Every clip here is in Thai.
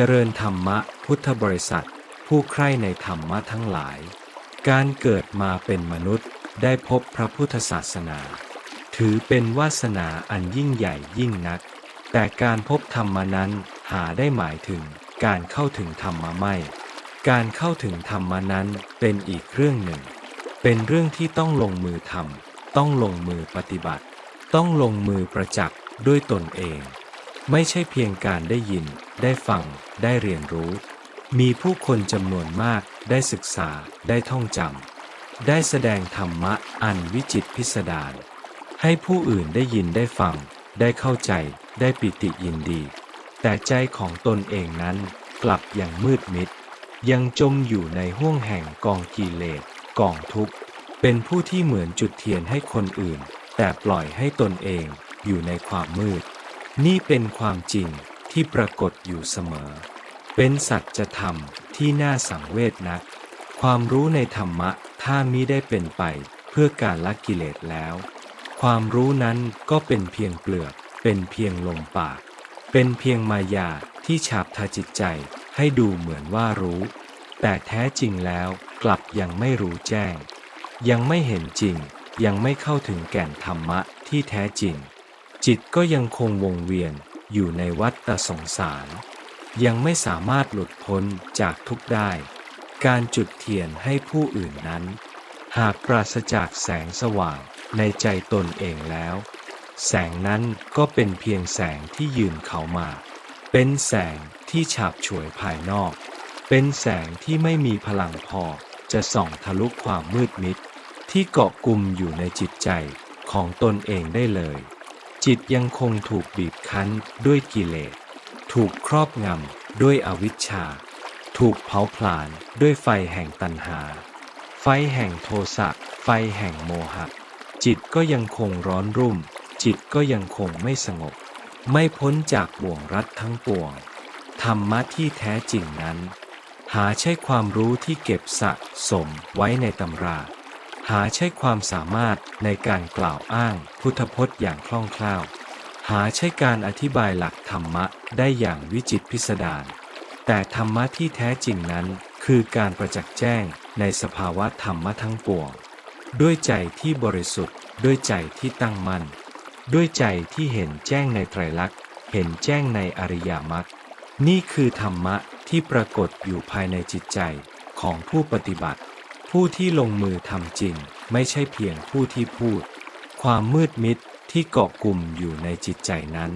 เจริญธรรมะพุทธบริษัท ผู้ใคร่ในธรรมะทั้งหลาย การเกิดมาเป็นมนุษย์ได้พบพระพุทธศาสนา ถือเป็นวาสนาอันยิ่งใหญ่ยิ่งนัก แต่การพบธรรมนั้นหาได้หมายถึงการเข้าถึงธรรมะไม่ การเข้าถึงธรรมนั้นเป็นอีกเรื่องหนึ่ง เป็นเรื่องที่ต้องลงมือทำต้องลงมือปฏิบัติ ต้องลงมือประจักษ์ด้วยตนเอง ไม่ใช่เพียงการได้ยินได้ฟัง ได้เรียนรู้ มีผู้คนจำนวนมากได้ศึกษาได้ท่องจำได้แสดงธรรมะอันวิจิตพิสดารให้ผู้อื่นได้ยินได้ฟัง ได้เข้าใจได้ปิติยินดี แต่ใจของตนเองนั้นกลับยังมืดมิด ยังจมอยู่ในห้วงแห่งกองกิเลสกองทุกข์ เป็นผู้ที่เหมือนจุดเทียนให้คนอื่น แต่ปล่อยให้ตนเองอยู่ในความมืด นี่เป็นความจริง ที่ปรากฏอยู่เสมอ เป็นสัจธรรมที่น่าสังเวชนัก ความรู้ในธรรมะถ้ามิได้เป็นไปเพื่อการละกิเลสแล้ว ความรู้นั้นก็เป็นเพียงเปลือก เป็นเพียงลมปาก เป็นเพียงมายาที่ฉาบทาจิตใจให้ดูเหมือนว่ารู้ แต่แท้จริงแล้วกลับยังไม่รู้แจ้ง ยังไม่เห็นจริง ยังไม่เข้าถึงแก่นธรรมะที่แท้จริง จิตก็ยังคงวงเวียน อยู่ในวัฏฏสงสาร ยังไม่สามารถหลุดพ้นจากทุกข์ได้ การจุดเทียนให้ผู้อื่นนั้น หากปราศจากแสงสว่างในใจตนเองแล้ว แสงนั้นก็เป็นเพียงแสงที่ยืนเขามา เป็นแสงที่ฉาบฉวยภายนอก เป็นแสงที่ไม่มีพลังพอจะส่องทะลุความมืดมิดที่เกาะกลุ่มอยู่ในจิตใจของตนเองได้เลย จิตยังคงถูกบีบคั้นด้วยกิเลส ถูกครอบงำด้วยอวิชชา ถูกเผาผลาญด้วยไฟแห่งตัณหา ไฟแห่งโทสะ ไฟแห่งโมหะ จิตก็ยังคงร้อนรุ่ม จิตก็ยังคงไม่สงบ ไม่พ้นจากบ่วงรัดทั้งปวง ธรรมะที่แท้จริงนั้น หาใช่ความรู้ที่เก็บสะสมไว้ในตำรา หาใช่ความสามารถในการกล่าวอ้างพุทธพจน์อย่างคล่องแคล่ว หาใช่การอธิบายหลักธรรมะได้อย่างวิจิตพิสดาร แต่ธรรมะที่แท้จริงนั้นคือการประจักษ์แจ้งในสภาวะธรรมะทั้งปวง ด้วยใจที่บริสุทธิ์ ด้วยใจที่ตั้งมั่น ด้วยใจที่เห็นแจ้งในไตรลักษณ์ เห็นแจ้งในอริยมรรค นี่คือธรรมะที่ปรากฏอยู่ภายในจิตใจของผู้ปฏิบัติ ผู้ที่ลงมือทำจริง ไม่ใช่เพียงผู้ที่พูด ความมืดมิดที่เกาะกลุ่มอยู่ในจิตใจนั้น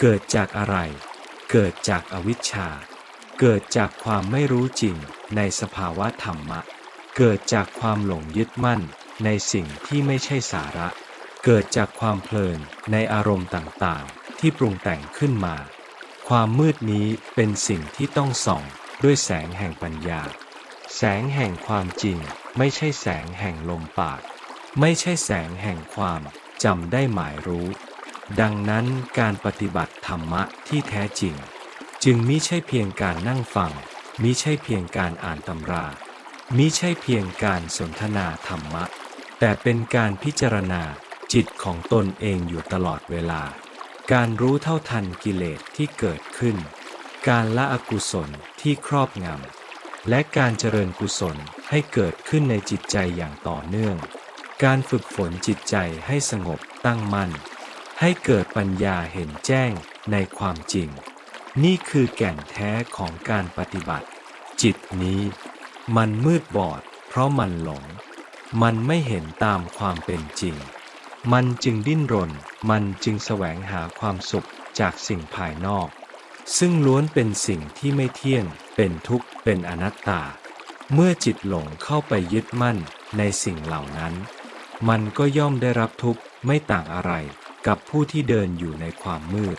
เกิดจากอะไร เกิดจากอวิชชา เกิดจากความไม่รู้จริงในสภาวะธรรมะ เกิดจากความหลงยึดมั่นในสิ่งที่ไม่ใช่สาระ เกิดจากความเพลินในอารมณ์ต่างๆ ที่ปรุงแต่งขึ้นมา ความมืดนี้เป็นสิ่งที่ต้องส่องด้วยแสงแห่งปัญญา แสงแห่งความจริง ไม่ใช่แสงแห่งลมปาก ไม่ใช่แสงแห่งความจำได้หมายรู้ ดังนั้นการปฏิบัติธรรมะที่แท้จริง จึงมิใช่เพียงการนั่งฟังมิใช่เพียงการอ่านตำรามิใช่เพียงการสนทนาธรรมะ แต่เป็นการพิจารณาจิตของตนเองอยู่ตลอดเวลา การรู้เท่าทันกิเลสที่เกิดขึ้น การละอกุศลที่ครอบงำ และการเจริญกุศลให้เกิดขึ้นในจิตใจอย่างต่อเนื่อง การฝึกฝนจิตใจให้สงบตั้งมั่น ให้เกิดปัญญาเห็นแจ้งในความจริง นี่คือแก่นแท้ของการปฏิบัติ จิตนี้ มันมืดบอด เพราะมันหลง มันไม่เห็นตามความเป็นจริง มันจึงดิ้นรน มันจึงแสวงหาความสุขจากสิ่งภายนอก ซึ่งล้วนเป็นสิ่งที่ไม่เที่ยง เป็นทุกข์เป็นอนัตตา เมื่อจิตหลงเข้าไปยึดมั่นในสิ่งเหล่านั้น มันก็ย่อมได้รับทุกข์ไม่ต่างอะไรกับผู้ที่เดินอยู่ในความมืด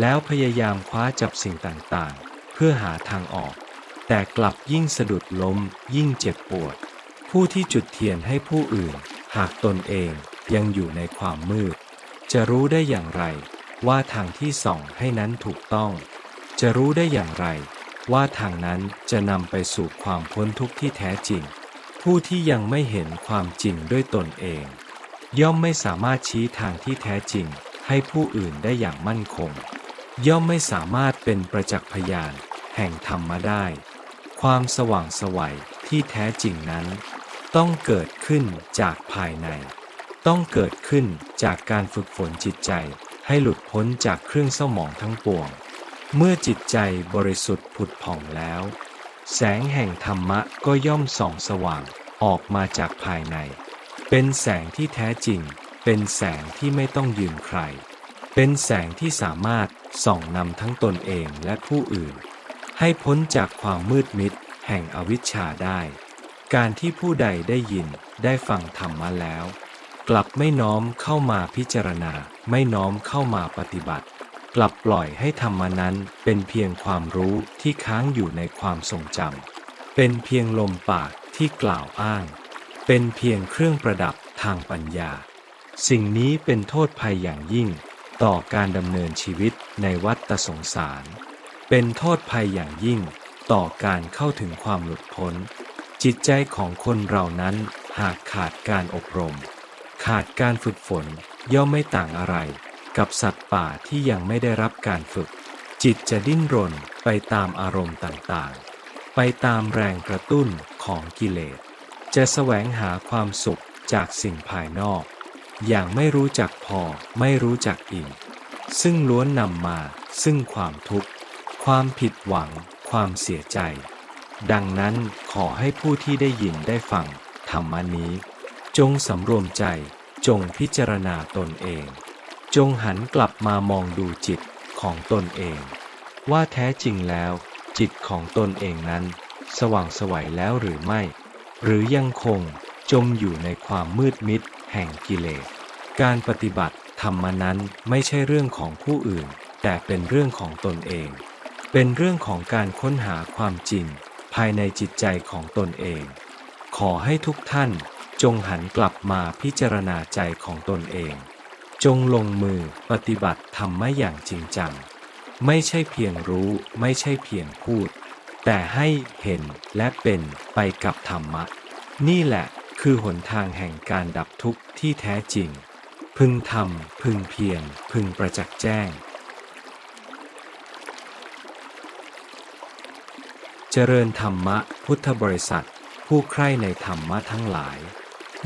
แล้วพยายามคว้าจับสิ่งต่างๆ เพื่อหาทางออก แต่กลับยิ่งสะดุดล้มยิ่งเจ็บปวด ผู้ที่จุดเทียนให้ผู้อื่น หากตนเองยังอยู่ในความมืด จะรู้ได้อย่างไรว่าทางที่ส่องให้นั้นถูกต้อง จะรู้ได้อย่างไร ว่าทางนั้นจะนำไปสู่ความพ้นทุกข์ที่แท้จริง ผู้ที่ยังไม่เห็นความจริงด้วยตนเอง ย่อมไม่สามารถชี้ทางที่แท้จริง ให้ผู้อื่นได้อย่างมั่นคง ย่อมไม่สามารถเป็นประจักษ์พยาน แห่งธรรมได้ ความสว่างสวัยที่แท้จริงนั้น ต้องเกิดขึ้นจากภายใน ต้องเกิดขึ้นจากการฝึกฝนจิตใจให้หลุดพ้นจากเครื่องเศร้าหมองทั้งปวง เมื่อจิตใจบริสุทธิ์ผุดผ่องแล้ว แสงแห่งธรรมะก็ย่อมส่องสว่างออกมาจากภายใน เป็นแสงที่แท้จริง เป็นแสงที่ไม่ต้องยืมใคร เป็นแสงที่สามารถส่องนำทั้งตนเองและผู้อื่น ให้พ้นจากความมืดมิดแห่งอวิชชาได้ การที่ผู้ใดได้ยินได้ฟังธรรมะแล้ว กลับไม่น้อมเข้ามาพิจารณา ไม่น้อมเข้ามาปฏิบัติ กลับปล่อยให้ธรรมนั้นเป็นเพียงความรู้ที่ค้างอยู่ในความทรงจำเป็นเพียงลมปากที่กล่าวอ้าง เป็นเพียงเครื่องประดับทางปัญญา สิ่งนี้เป็นโทษภัยอย่างยิ่ง ต่อการดำเนินชีวิตในวัฏสงสาร เป็นโทษภัยอย่างยิ่ง ต่อการเข้าถึงความหลุดพ้น จิตใจของคนเรานั้นหากขาดการอบรม ขาดการฝึกฝนย่อมไม่ต่างอะไร กับสัตว์ป่าที่ยังไม่ได้รับการฝึก จิตจะดิ้นรนไปตามอารมณ์ต่างๆ ไปตามแรงกระตุ้นของกิเลส จะแสวงหาความสุขจากสิ่งภายนอก อย่างไม่รู้จักพอไม่รู้จักอิ่มซึ่งล้วนนำมาซึ่งความทุกข์ ความผิดหวัง ความเสียใจ ดังนั้นขอให้ผู้ที่ได้ยินได้ฟังธรรมานี้ จงสำรวมใจจงพิจารณาตนเอง จงหันกลับมามองดูจิตของตนเอง ว่าแท้จริงแล้ว จิตของตนเองนั้น สว่างสวัยแล้วหรือไม่ หรือยังคงจมอยู่ในความมืดมิดแห่งกิเลส การปฏิบัติธรรมนั้นไม่ใช่เรื่องของผู้อื่น แต่เป็นเรื่องของตนเอง เป็นเรื่องของการค้นหาความจริง ภายในจิตใจของตนเอง ขอให้ทุกท่านจงหันกลับมาพิจารณาใจของตนเอง จงลงมือปฏิบัติธรรมะอย่างจริงจัง ไม่ใช่เพียงรู้ไม่ใช่เพียงพูด แต่ให้เห็นและเป็นไปกับธรรมะ นี่แหละคือหนทางแห่งการดับทุกข์ที่แท้จริง พึงทำพึงเพียรพึงประจักษ์แจ้ง เจริญธรรมะพุทธบริษัท ผู้ใคร่ในธรรมะทั้งหลาย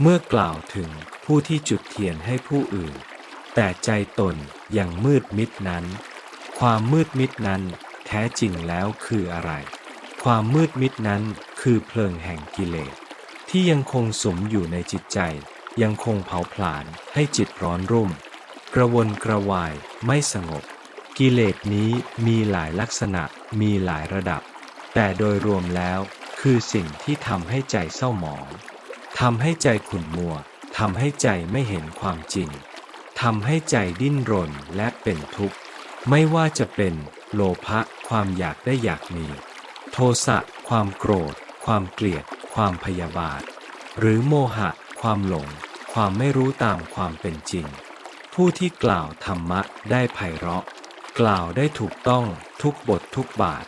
เมื่อกล่าวถึงผู้ที่จุดเทียนให้ผู้อื่น แต่ใจตนยังมืดมิดนั้น ความมืดมิดนั้นแท้จริงแล้วคืออะไร ความมืดมิดนั้นคือเพลิงแห่งกิเลส ที่ยังคงสมอยู่ในจิตใจ ยังคงเผาผลาญให้จิตร้อนรุ่ม กระวนกระวายไม่สงบ กิเลสนี้มีหลายลักษณะมีหลายระดับ แต่โดยรวมแล้วคือสิ่งที่ทำให้ใจเศร้าหมองทำให้ใจขุ่นมัวทำให้ใจไม่เห็นความจริง ทำให้ใจดิ้นรนและเป็นทุกข์ ไม่ว่าจะเป็นโลภะความอยากได้อยากมี โทสะความโกรธ ความเกลียด ความพยาบาท หรือโมหะ ความหลง ความไม่รู้ตามความเป็นจริง ผู้ที่กล่าวธรรมะได้ไพเราะ กล่าวได้ถูกต้องทุกบททุกบาท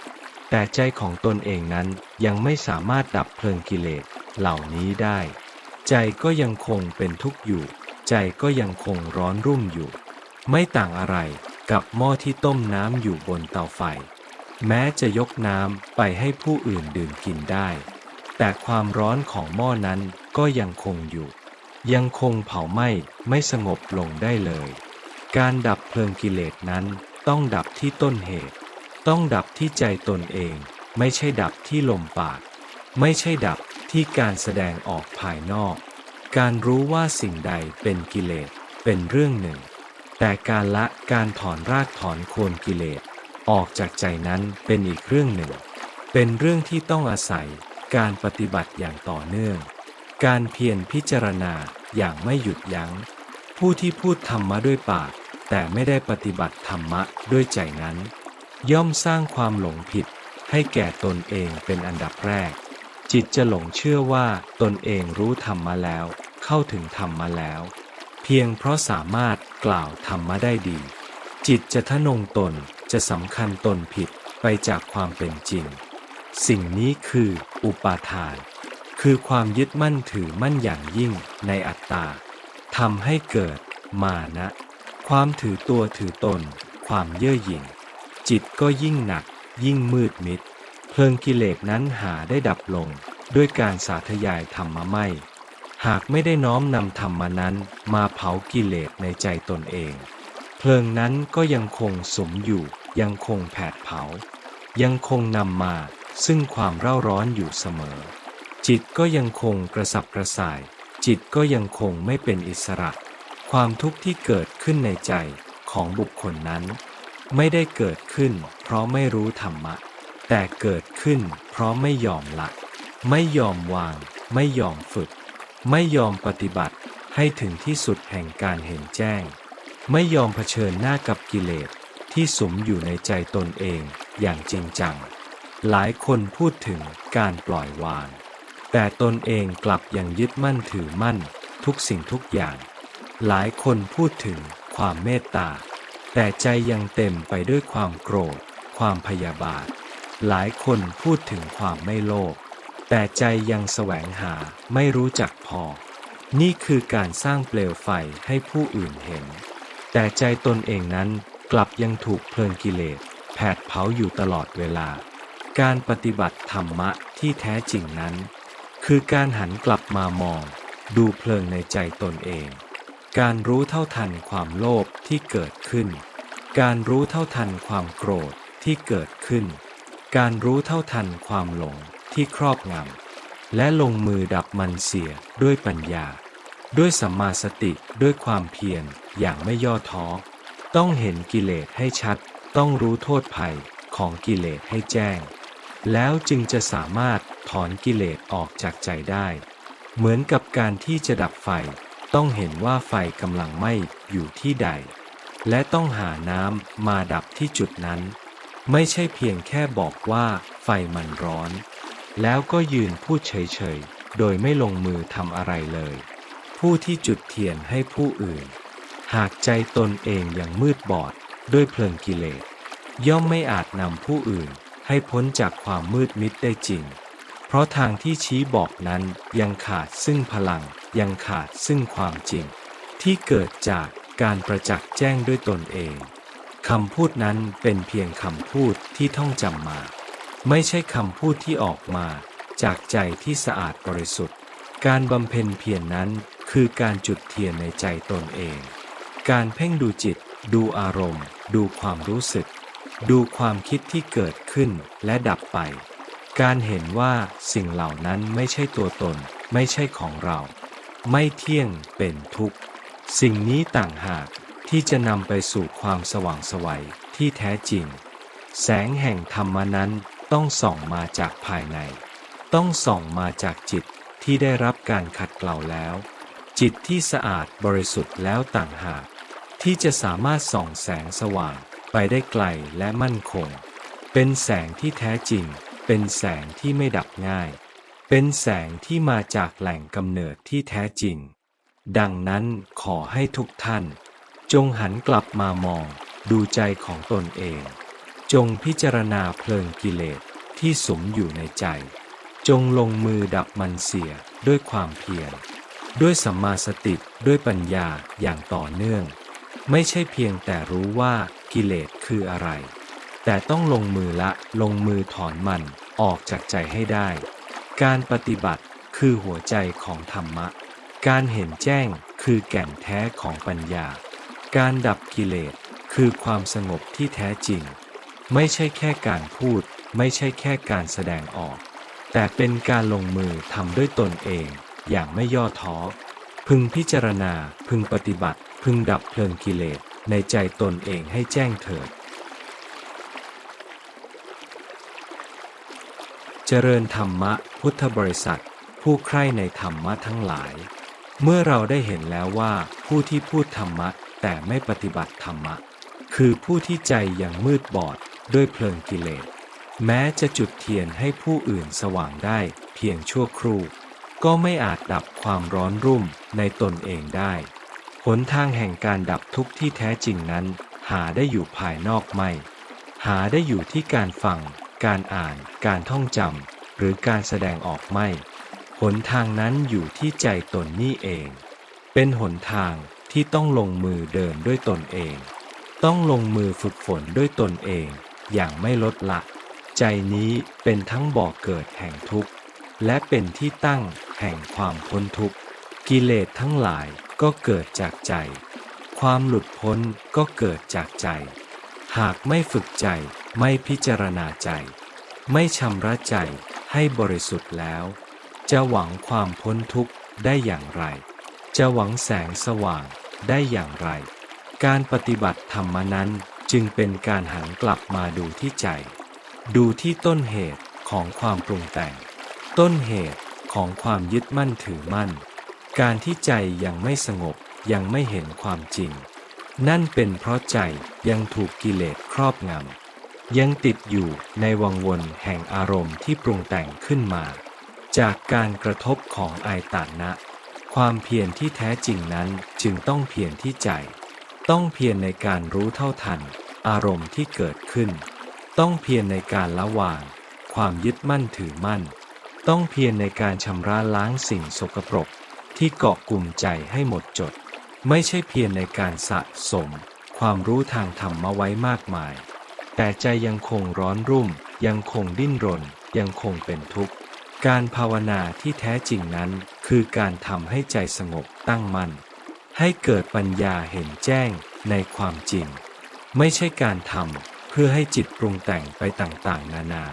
แต่ใจของตนเองนั้นยังไม่สามารถดับเพลิงกิเลสเหล่านี้ได้ ใจก็ยังคงเป็นทุกข์อยู่ ใจก็ยังคงร้อนรุ่มอยู่ ไม่ต่างอะไรกับหม้อที่ต้มน้ำอยู่บนเตาไฟ แม้จะยกน้ำไปให้ผู้อื่นดื่มกินได้ แต่ความร้อนของหม้อนั้นก็ยังคงอยู่ ยังคงเผาไหม้ไม่สงบลงได้เลย การดับเพลิงกิเลสนั้นต้องดับที่ต้นเหตุ ต้องดับที่ใจตนเอง ไม่ใช่ดับที่ลมปาก ไม่ใช่ดับที่การแสดงออกภายนอก การรู้ว่าสิ่งใดเป็นกิเลสเป็นเรื่องหนึ่ง แต่การละการถอนรากถอนโคนกิเลสออกจากใจนั้นเป็นอีกเรื่องหนึ่ง เป็นเรื่องที่ต้องอาศัยการปฏิบัติอย่างต่อเนื่อง การเพียรพิจารณาอย่างไม่หยุดยัง้ง ผู้ที่พูดธรรมะด้วยปาก แต่ไม่ได้ปฏิบัติธรรมะด้วยใจนั้น ย่อมสร้างความหลงผิดให้แก่ตนเองเป็นอันดับแรก จิตจะหลงเชื่อว่าตนเองรู้ธรรมมาแล้ว เข้าถึงธรรมมาแล้ว เพียงเพราะสามารถกล่าวธรรมะได้ดี จิตจะทะนงตนจะสำคัญตนผิดไปจากความเป็นจริง สิ่งนี้คืออุปาทาน คือความยึดมั่นถือมั่นอย่างยิ่งในอัตตาทำให้เกิดมานะ ความถือตัวถือตน ความเย่อหยิ่ง จิตก็ยิ่งหนักยิ่งมืดมิด เพลิงกิเลสนั้นหาได้ดับลงด้วยการสาธยายธรรมะไม่ หากไม่ได้น้อมนำธรรมนั้นมาเผากิเลสในใจตนเอง เพลิงนั้นก็ยังคงสมอยู่ ยังคงแผดเผา ยังคงนำมาซึ่งความเร่าร้อนอยู่เสมอ จิตก็ยังคงกระสับกระส่าย จิตก็ยังคงไม่เป็นอิสระ ความทุกข์ที่เกิดขึ้นในใจของบุคคลนั้น ไม่ได้เกิดขึ้นเพราะไม่รู้ธรรมะ แต่เกิดขึ้นเพราะไม่ยอมละ ไม่ยอมวาง ไม่ยอมฝึก ไม่ยอมปฏิบัติให้ถึงที่สุดแห่งการเห็นแจ้ง ไม่ยอมเผชิญหน้ากับกิเลสที่สมอยู่ในใจตนเองอย่างจริงจัง หลายคนพูดถึงการปล่อยวาง แต่ตนเองกลับยังยึดมั่นถือมั่นทุกสิ่งทุกอย่าง หลายคนพูดถึงความเมตตา แต่ใจยังเต็มไปด้วยความโกรธ ความพยาบาท หลายคนพูดถึงความไม่โลภแต่ใจยังแสวงหาไม่รู้จักพอ นี่คือการสร้างเปลวไฟให้ผู้อื่นเห็น แต่ใจตนเองนั้นกลับยังถูกเพลิงกิเลสแผดเผาอยู่ตลอดเวลา การปฏิบัติธรรมะที่แท้จริงนั้น คือการหันกลับมามอง ดูเพลิงในใจตนเอง การรู้เท่าทันความโลภที่เกิดขึ้น การรู้เท่าทันความโกรธที่เกิดขึ้น การรู้เท่าทันความหลงที่ครอบงำและลงมือดับมันเสียด้วยปัญญา ด้วยสัมมาสติด้วยความเพียรอย่างไม่ย่อท้อต้องเห็นกิเลสให้ชัด ต้องรู้โทษภัยของกิเลสให้แจ้ง แล้วจึงจะสามารถถอนกิเลสออกจากใจได้ เหมือนกับการที่จะดับไฟ ต้องเห็นว่าไฟกำลังไหม้อยู่ที่ใด และต้องหาน้ำมาดับที่จุดนั้น ไม่ใช่เพียงแค่บอกว่าไฟมันร้อน แล้วก็ยืนพูดเฉยๆ โดยไม่ลงมือทำอะไรเลย ผู้ที่จุดเทียนให้ผู้อื่น หากใจตนเองยังมืดบอดด้วยเพลิงกิเลส ย่อมไม่อาจนำผู้อื่นให้พ้นจากความมืดมิดได้จริง เพราะทางที่ชี้บอกนั้นยังขาดซึ่งพลังยังขาดซึ่งความจริง ที่เกิดจากการประจักษ์แจ้งด้วยตนเอง คำพูดนั้นเป็นเพียงคำพูดที่ท่องจำมา ไม่ใช่คำพูดที่ออกมาจากใจที่สะอาดบริสุทธิ์ การบำเพ็ญเพียรนนั้นคือการจุดเทียนในใจตนเอง การเพ่งดูจิต ดูอารมณ์ ดูความรู้สึก ดูความคิดที่เกิดขึ้นและดับไป การเห็นว่าสิ่งเหล่านั้นไม่ใช่ตัวตน ไม่ใช่ของเรา ไม่เที่ยงเป็นทุกข์ สิ่งนี้ต่างหาก ที่จะนำไปสู่ความสว่างไสวัยที่แท้จริง แสงแห่งธรรมนั้นต้องส่องมาจากภายใน ต้องส่องมาจากจิตที่ได้รับการขัดเกลาแล้ว จิตที่สะอาดบริสุทธิ์แล้วต่างหาก ที่จะสามารถส่องแสงสว่างไปได้ไกลและมั่นคง เป็นแสงที่แท้จริง เป็นแสงที่ไม่ดับง่าย เป็นแสงที่มาจากแหล่งกำเนิดที่แท้จริง ดังนั้นขอให้ทุกท่าน จงหันกลับมามอง ดูใจของตนเอง จงพิจารณาเพลิงกิเลสที่สมอยู่ในใจ จงลงมือดับมันเสียด้วยความเพียรด้วยสัมมาสติด้วยปัญญาอย่างต่อเนื่อง ไม่ใช่เพียงแต่รู้ว่ากิเลสคืออะไร แต่ต้องลงมือละลงมือถอนมันออกจากใจให้ได้ การปฏิบัติคือหัวใจของธรรมะ การเห็นแจ้งคือแก่นแท้ของปัญญา การดับกิเลสคือความสงบที่แท้จริง ไม่ใช่แค่การพูด ไม่ใช่แค่การแสดงออก แต่เป็นการลงมือทำด้วยตนเอง อย่างไม่ย่อท้อพึงพิจารณา พึงปฏิบัติ พึงดับเพลิงกิเลสในใจตนเองให้แจ้งเถิด เจริญธรรมะพุทธบริษัท ผู้ใคร่ในธรรมะทั้งหลาย เมื่อเราได้เห็นแล้วว่าผู้ที่พูดธรรมะ แต่ไม่ปฏิบัติธรรมะ คือผู้ที่ใจยังมืดบอดด้วยเพลิงกิเลส แม้จะจุดเทียนให้ผู้อื่นสว่างได้เพียงชั่วครู่ ก็ไม่อาจดับความร้อนรุ่มในตนเองได้ หนทางแห่งการดับทุกข์ที่แท้จริงนั้น หาได้อยู่ภายนอกไม่ หาได้อยู่ที่การฟัง การอ่าน การท่องจำหรือการแสดงออกไม่ หนทางนั้นอยู่ที่ใจตนนี่เอง เป็นหนทาง ที่ต้องลงมือเดินด้วยตนเอง ต้องลงมือฝึกฝนด้วยตนเอง อย่างไม่ลดละ ใจนี้เป็นทั้งบ่อเกิดแห่งทุกข์ และเป็นที่ตั้งแห่งความพ้นทุกข์ กิเลสทั้งหลายก็เกิดจากใจ ความหลุดพ้นก็เกิดจากใจ หากไม่ฝึกใจไม่พิจารณาใจ ไม่ชำระใจให้บริสุทธิ์แล้ว จะหวังความพ้นทุกข์ได้อย่างไร จะหวังแสงสว่าง ได้อย่างไร การปฏิบัติธรรมนั้นจึงเป็นการหันกลับมาดูที่ใจ ดูที่ต้นเหตุของความปรุงแต่ง ต้นเหตุของความยึดมั่นถือมั่น การที่ใจยังไม่สงบยังไม่เห็นความจริง นั่นเป็นเพราะใจยังถูกกิเลสครอบงำยังติดอยู่ในวังวนแห่งอารมณ์ที่ปรุงแต่งขึ้นมา จากการกระทบของอายตานะ ความเพียรที่แท้จริงนั้นจึงต้องเพียรที่ใจ ต้องเพียรในการรู้เท่าทัน อารมณ์ที่เกิดขึ้น ต้องเพียรในการละวาง ความยึดมั่นถือมั่น ต้องเพียรในการชำระล้างสิ่งสกปรก ที่เกาะกลุ่มใจให้หมดจด ไม่ใช่เพียรในการสะสม ความรู้ทางธรรมมาไว้มากมาย แต่ใจยังคงร้อนรุ่ม ยังคงดิ้นรน ยังคงเป็นทุกข์ การภาวนาที่แท้จริงนั้น คือการทำให้ใจสงบตั้งมั่น ให้เกิดปัญญาเห็นแจ้งในความจริง ไม่ใช่การทำเพื่อให้จิตปรุงแต่งไปต่างๆ นานา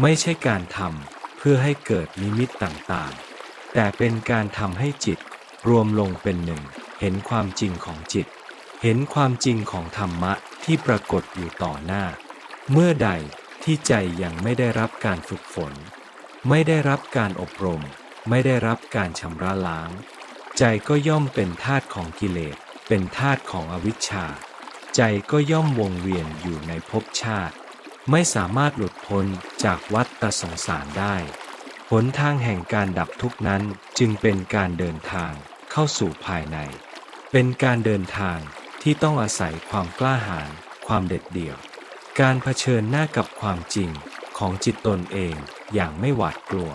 ไม่ใช่การทำเพื่อให้เกิดนิมิตต่างๆ แต่เป็นการทำให้จิตรวมลงเป็นหนึ่ง เห็นความจริงของจิต เห็นความจริงของธรรมะที่ปรากฏอยู่ต่อหน้า เมื่อใดที่ใจยังไม่ได้รับการฝึกฝน ไม่ได้รับการอบรม ไม่ได้รับการชำระล้าง ใจก็ย่อมเป็นทาสของกิเลส เป็นทาสของอวิชชา ใจก็ย่อมวงเวียนอยู่ในภพชาติ ไม่สามารถหลุดพ้นจากวัฏฏสงสารได้หนทางแห่งการดับทุกนั้นจึงเป็นการเดินทางเข้าสู่ภายใน เป็นการเดินทางที่ต้องอาศัยความกล้าหาญความเด็ดเดี่ยว การเผชิญหน้ากับความจริงของจิตตนเองอย่างไม่หวาดกลัว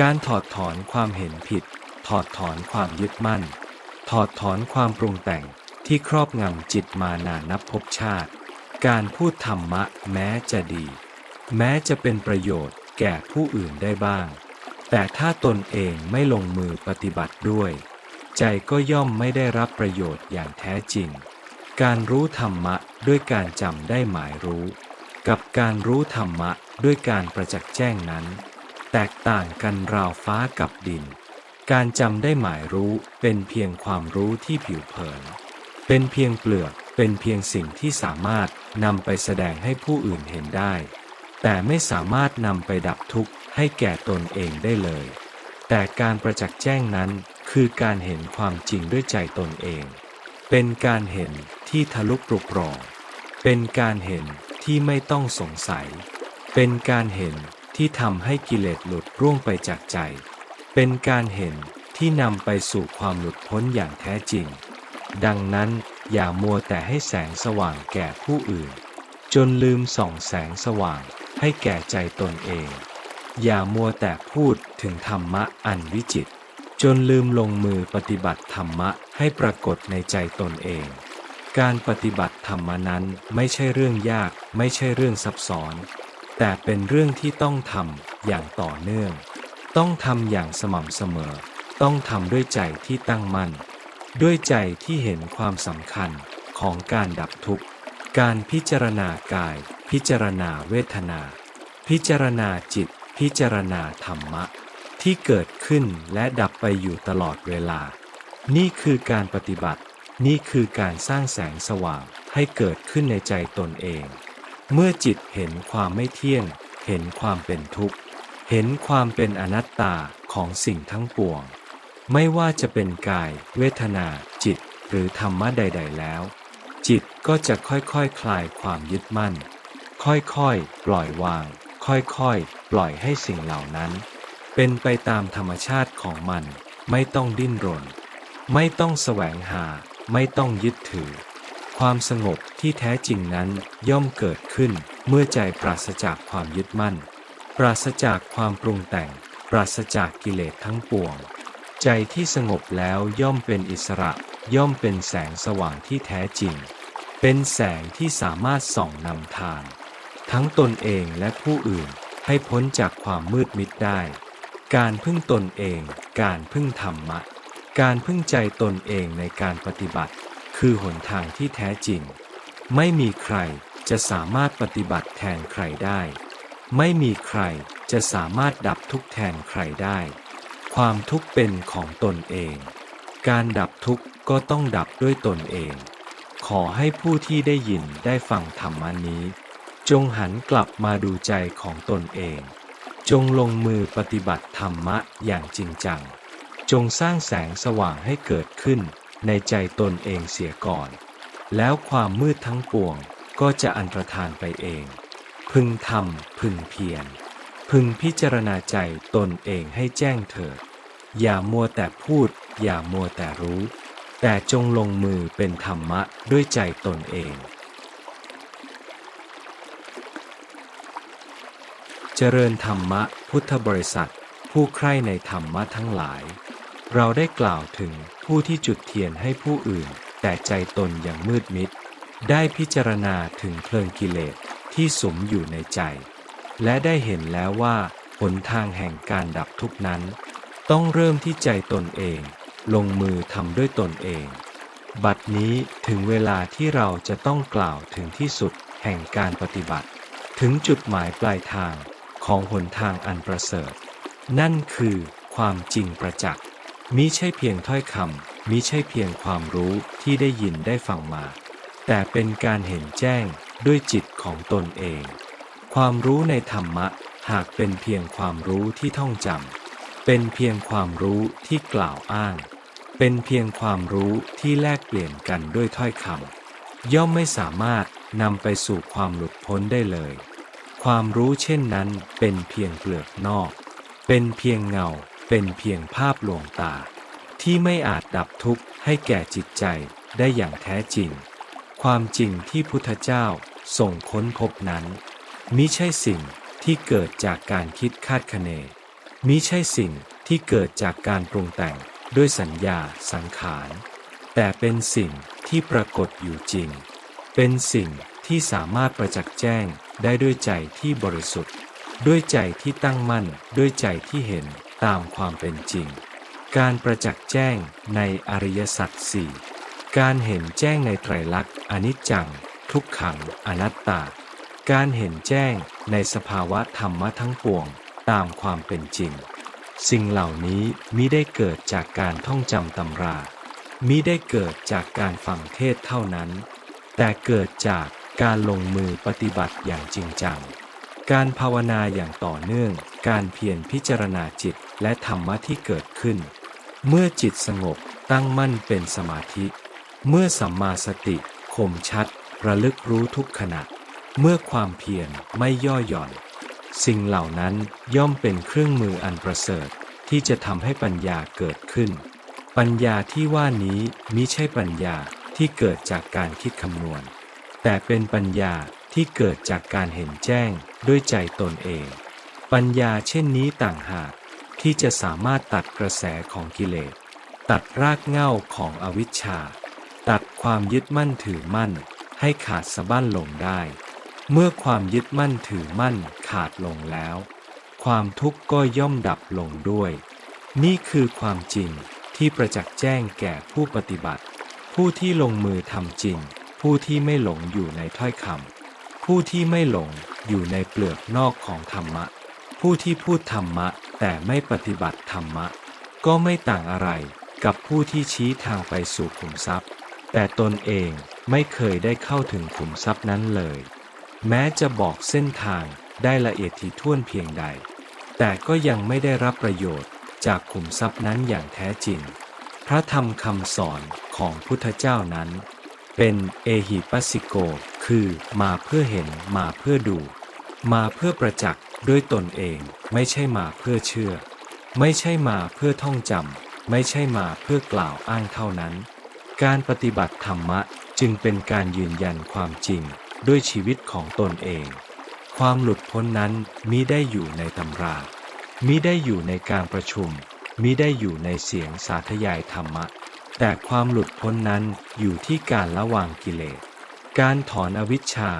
การถอดถอนความเห็นผิด ถอดถอนความยึดมั่น ถอดถอนความปรุงแต่งที่ครอบงำจิตมานานนับภพชาติ การพูดธรรมะแม้จะดี แม้จะเป็นประโยชน์แก่ผู้อื่นได้บ้าง แต่ถ้าตนเองไม่ลงมือปฏิบัติด้วย ใจก็ย่อมไม่ได้รับประโยชน์อย่างแท้จริง การรู้ธรรมะด้วยการจำได้หมายรู้ กับการรู้ธรรมะด้วยการประจักษ์แจ้งนั้น แตกต่างกันราวฟ้ากับดิน การจำได้หมายรู้เป็นเพียงความรู้ที่ผิวเผิน เป็นเพียงเปลือก เป็นเพียงสิ่งที่สามารถนำไปแสดงให้ผู้อื่นเห็นได้ แต่ไม่สามารถนำไปดับทุกข์ให้แก่ตนเองได้เลย แต่การประจักษ์แจ้งนั้นคือการเห็นความจริงด้วยใจตนเอง เป็นการเห็นที่ทะลุปลุกปลองเป็นการเห็นที่ไม่ต้องสงสัย เป็นการเห็น ที่ทำให้กิเลสหลุดร่วงไปจากใจ เป็นการเห็นที่นำไปสู่ความหลุดพ้นอย่างแท้จริง ดังนั้นอย่ามัวแต่ให้แสงสว่างแก่ผู้อื่น จนลืมส่องแสงสว่างให้แก่ใจตนเอง อย่ามัวแต่พูดถึงธรรมะอันวิจิตรจนลืมลงมือปฏิบัติธรรมะให้ปรากฏในใจตนเอง การปฏิบัติธรรมนั้นไม่ใช่เรื่องยากไม่ใช่เรื่องซับซ้อน แต่เป็นเรื่องที่ต้องทำอย่างต่อเนื่อง ต้องทำอย่างสม่ำเสมอ ต้องทำด้วยใจที่ตั้งมั่น ด้วยใจที่เห็นความสำคัญของการดับทุกข์ การพิจารณากาย พิจารณาเวทนา พิจารณาจิต พิจารณาธรรมะ ที่เกิดขึ้นและดับไปอยู่ตลอดเวลา นี่คือการปฏิบัติ นี่คือการสร้างแสงสว่างให้เกิดขึ้นในใจตนเอง เมื่อจิตเห็นความไม่เที่ยง เห็นความเป็นทุกข์ เห็นความเป็นอนัตตาของสิ่งทั้งปวง ไม่ว่าจะเป็นกาย เวทนา จิต หรือธรรมะใด ๆ แล้ว จิตก็จะค่อยๆคคลายความยึดมั่น ค่อยๆ ปล่อยวาง ค่อยๆ ปล่อยให้สิ่งเหล่านั้น เป็นไปตามธรรมชาติของมัน ไม่ต้องดิ้นรน ไม่ต้องแสวงหา ไม่ต้องยึดถือ ความสงบที่แท้จริงนั้นย่อมเกิดขึ้นเมื่อใจปราศจากความยึดมั่น ปราศจากความปรุงแต่ง ปราศจากกิเลสทั้งปวง ใจที่สงบแล้วย่อมเป็นอิสระ ย่อมเป็นแสงสว่างที่แท้จริง เป็นแสงที่สามารถส่องนำทาง ทั้งตนเองและผู้อื่นให้พ้นจากความมืดมิดได้ การพึ่งตนเอง การพึ่งธรรมะ การพึ่งใจตนเองในการปฏิบัติ คือหนทางที่แท้จริง ไม่มีใครจะสามารถปฏิบัติแทนใครได้ ไม่มีใครจะสามารถดับทุกข์แทนใครได้ ความทุกข์เป็นของตนเอง การดับทุกข์ก็ต้องดับด้วยตนเอง ขอให้ผู้ที่ได้ยินได้ฟังธรรมานี้ จงหันกลับมาดูใจของตนเอง จงลงมือปฏิบัติธรรมะอย่างจริงจัง จงสร้างแสงสว่างให้เกิดขึ้น ในใจตนเองเสียก่อน แล้วความมืดทั้งปวงก็จะอันตรธานไปเอง พึงทำพึงเพียรพึงพิจารณาใจตนเองให้แจ้งเถิด อย่ามัวแต่พูด อย่ามัวแต่รู้ แต่จงลงมือเป็นธรรมะด้วยใจตนเอง เจริญธรรมะพุทธบริษัทผู้ใคร่ในธรรมะทั้งหลาย เราได้กล่าวถึงผู้ที่จุดเทียนให้ผู้อื่น แต่ใจตนยังมืดมิด ได้พิจารณาถึงเพลิงกิเลสที่สมอยู่ในใจ และได้เห็นแล้วว่าหนทางแห่งการดับทุกนั้น ต้องเริ่มที่ใจตนเอง ลงมือทำด้วยตนเอง บัดนี้ถึงเวลาที่เราจะต้องกล่าวถึงที่สุดแห่งการปฏิบัติ ถึงจุดหมายปลายทางของหนทางอันประเสริฐ นั่นคือความจริงประจักษ์ มิใช่เพียงถ้อยคำมิใช่เพียงความรู้ที่ได้ยินได้ฟังมา แต่เป็นการเห็นแจ้งด้วยจิตของตนเอง ความรู้ในธรรมะหากเป็นเพียงความรู้ที่ท่องจำเป็นเพียงความรู้ที่กล่าวอ้าง เป็นเพียงความรู้ที่แลกเปลี่ยนกันด้วยถ้อยคำย่อมไม่สามารถนำไปสู่ความหลุดพ้นได้เลย ความรู้เช่นนั้นเป็นเพียงเปลือกนอก เป็นเพียงเงา เป็นเพียงภาพลวงตา ที่ไม่อาจดับทุกข์ให้แก่จิตใจได้อย่างแท้จริง ความจริงที่พุทธเจ้าส่งค้นพบนั้นมิใช่สิ่งที่เกิดจากการคิดคาดคะเนมิใช่สิ่งที่เกิดจากการปรุงแต่งด้วยสัญญาสังขาร แต่เป็นสิ่งที่ปรากฏอยู่จริง เป็นสิ่งที่สามารถประจักษ์แจ้งได้ด้วยใจที่บริสุทธิ์ ด้วยใจที่ตั้งมั่นด้วยใจที่เห็น ตามความเป็นจริง การประจักษ์แจ้งในอริยสัจสี่การเห็นแจ้งในไตรลักษณ์อนิจจัง ทุกขังอนัตตา การเห็นแจ้งในสภาวะธรรมะทั้งปวงตามความเป็นจริง สิ่งเหล่านี้มิได้เกิดจากการท่องจำตำรามิได้เกิดจากการฟังเทศเท่านั้น แต่เกิดจากการลงมือปฏิบัติอย่างจริงจัง การภาวนาอย่างต่อเนื่อง การเพียรพิจารณาจิตและธรรมะที่เกิดขึ้น เมื่อจิตสงบตั้งมั่นเป็นสมาธิ เมื่อสัมมาสติคมชัด ระลึกรู้ทุกขณะ เมื่อความเพียรไม่ย่อหย่อน สิ่งเหล่านั้นย่อมเป็นเครื่องมืออันประเสริฐที่จะทำให้ปัญญาเกิดขึ้น ปัญญาที่ว่านี้มิใช่ปัญญาที่เกิดจากการคิดคำนวณ แต่เป็นปัญญาที่เกิดจากการเห็นแจ้งด้วยใจตนเอง ปัญญาเช่นนี้ต่างหากที่จะสามารถตัดกระแสของกิเลส ตัดรากเหง้าของอวิชชา ตัดความยึดมั่นถือมั่น ให้ขาดสะบั้นลงได้ เมื่อความยึดมั่นถือมั่นขาดลงแล้ว ความทุกข์ก็ย่อมดับลงด้วย นี่คือความจริงที่ประจักษ์แจ้งแก่ผู้ปฏิบัติ ผู้ที่ลงมือทำจริง ผู้ที่ไม่หลงอยู่ในถ้อยคำผู้ที่ไม่หลงอยู่ในเปลือกนอกของธรรมะ ผู้ที่พูดธรรมะแต่ไม่ปฏิบัติธรรมะ ก็ไม่ต่างอะไรกับผู้ที่ชี้ทางไปสู่ขุมทรัพย์ แต่ตนเองไม่เคยได้เข้าถึงขุมทรัพย์นั้นเลย แม้จะบอกเส้นทางได้ละเอียดถี่ถ้วนเพียงใด แต่ก็ยังไม่ได้รับประโยชน์จากขุมทรัพย์นั้นอย่างแท้จริง พระธรรมคำสอนของพุทธเจ้านั้น เป็นเอหิปัสสิโก คือมาเพื่อเห็นมาเพื่อดู มาเพื่อประจักษ์ ด้วยตนเองไม่ใช่มาเพื่อเชื่อ ไม่ใช่มาเพื่อท่องจำไม่ใช่มาเพื่อกล่าวอ้างเท่านั้น การปฏิบัติธรรมะจึงเป็นการยืนยันความจริงด้วยชีวิตของตนเอง ความหลุดพ้นนั้นมิได้อยู่ในตำรามิได้อยู่ในการประชุมมิได้อยู่ในเสียงสาธยายธรรมะ แต่ความหลุดพ้นนั้นอยู่ที่การละวางกิเลส การถอนอวิชชา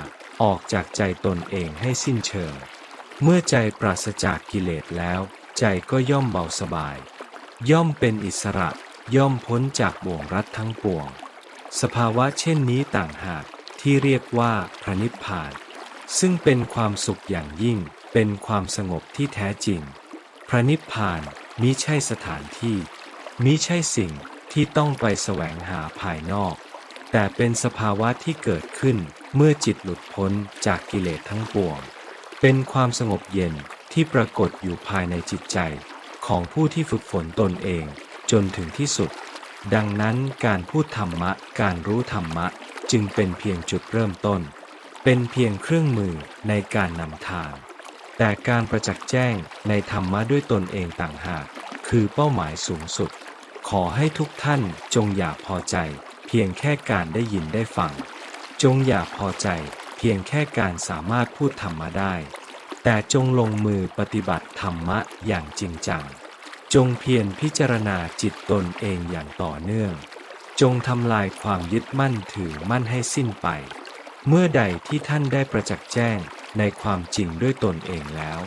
ออกจากใจตนเองให้สิ้นเชิง เมื่อใจปราศจากกิเลสแล้ว ใจก็ย่อมเบาสบาย ย่อมเป็นอิสระ ย่อมพ้นจากบ่วงรัดทั้งปวง สภาวะเช่นนี้ต่างหากที่เรียกว่าพระนิพพาน ซึ่งเป็นความสุขอย่างยิ่ง เป็นความสงบที่แท้จริง พระนิพพานมิใช่สถานที่ มิใช่สิ่งที่ต้องไปแสวงหาภายนอก แต่เป็นสภาวะที่เกิดขึ้นเมื่อจิตหลุดพ้นจากกิเลสทั้งปวง เป็นความสงบเย็นที่ปรากฏอยู่ภายในจิตใจของผู้ที่ฝึกฝนตนเองจนถึงที่สุด ดังนั้นการพูดธรรมะ การรู้ธรรมะ จึงเป็นเพียงจุดเริ่มต้น เป็นเพียงเครื่องมือในการนำทาง แต่การประจักษ์แจ้งในธรรมะด้วยตนเองต่างหาก คือเป้าหมายสูงสุด ขอให้ทุกท่านจงอย่าพอใจ เพียงแค่การได้ยินได้ฟัง จงอย่าพอใจ พียงแค่การสามารถพูดธรรมะได้ แต่จงลงมือปฏิบัติธรรมะอย่างจริงจัง จงเพียรพิจารณาจิตตนเองอย่างต่อเนื่อง จงทำลายความยึดมั่นถือมั่นให้สิ้นไป เมื่อใดที่ท่านได้ประจักษ์แจ้งในความจริงด้วยตนเองแล้ว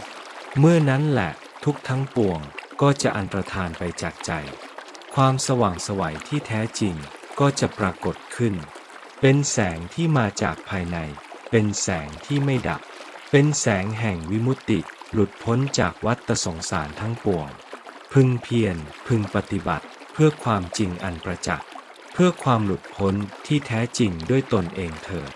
เมื่อนั้นแหละทุกทั้งปวงก็จะอันตรธานไปจากใจ ความสว่างสวัยที่แท้จริงก็จะปรากฏขึ้น เป็นแสงที่มาจากภายใน เป็นแสงที่ไม่ดับ เป็นแสงแห่งวิมุตติ หลุดพ้นจากวัฏสงสารทั้งปวง พึงเพียรพึงปฏิบัติเพื่อความจริงอันประจักษ์ เพื่อความหลุดพ้นที่แท้จริงด้วยตนเองเถิด